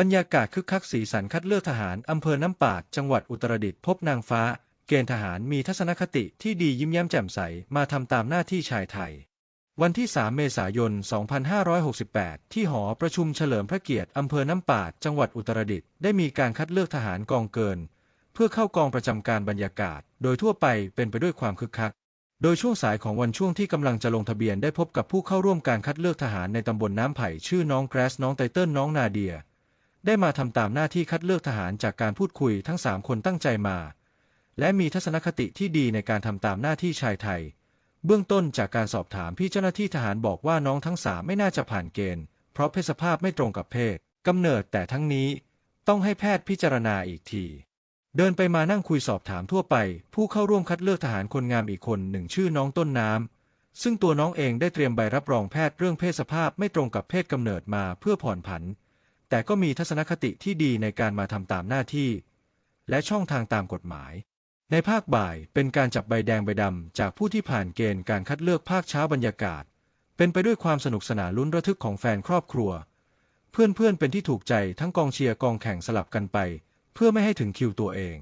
บรรยากาศคึกคักสีสันคัดเลือกทหารอำเภอน้ำปาดจังหวัดอุตรดิตถ์พบนางฟ้า เกณฑ์ทหารมีทัศนคติที่ดียิ้มแย้มแจ่มใสมาทำตามหน้าที่ชายไทย วันที่ 3 เมษายน 2568 ที่หอประชุมเฉลิมพระเกียรติอำเภอน้ำปาดจังหวัดอุตรดิตถ์ได้มีการคัดเลือกทหารกองเกิน เพื่อเข้ากองประจำการบรรยากาศ โดยทั่วไปเป็นไปด้วยความคึกคักโดยช่วงสายของวันช่วงที่กำลังจะลงทะเบียนได้พบกับผู้เข้าร่วมการคัดเลือกทหารในตำบลน้ำไผ่ชื่อน้องแกรสน้องไตเติ้ลน้องนาเดีย ได้มาทำตามหน้าที่คัดเลือกทหารจากการพูดคุยทั้งสามคนตั้งใจมา และมีทัศนคติที่ดีในการทำตามหน้าที่ชายไทย เบื้องต้นจากการสอบถามพี่เจ้าหน้าที่ทหารบอกว่าน้องทั้งสามไม่น่าจะผ่านเกณฑ์ เพราะเพศสภาพไม่ตรงกับเพศกำเนิดแต่ทั้งนี้ต้องให้แพทย์พิจารณาอีกที เดินไปมานั่งคุยสอบถามทั่วไป ผู้เข้าร่วมคัดเลือกทหารคนงามอีกคนหนึ่งชื่อน้องต้นน้ำซึ่งตัวน้องเองได้เตรียมใบรับรองแพทย์เรื่องเพศสภาพไม่ตรงกับเพศกำเนิดมาเพื่อผ่อนผัน แต่ก็มีทัศนคติที่ดีในการมาทำตามหน้าที่ และช่องทางตามกฎหมาย ในภาคบ่ายเป็นการจับใบแดงใบดำจากผู้ที่ผ่านเกณฑ์การคัดเลือกภาคเช้าบรรยากาศ เป็นไปด้วยความสนุกสนานลุ้นระทึกของแฟนครอบครัว เพื่อนๆเป็นที่ถูกใจทั้งกองเชียร์กองแข่งสลับกันไป เพื่อไม่ให้ถึงคิวตัวเอง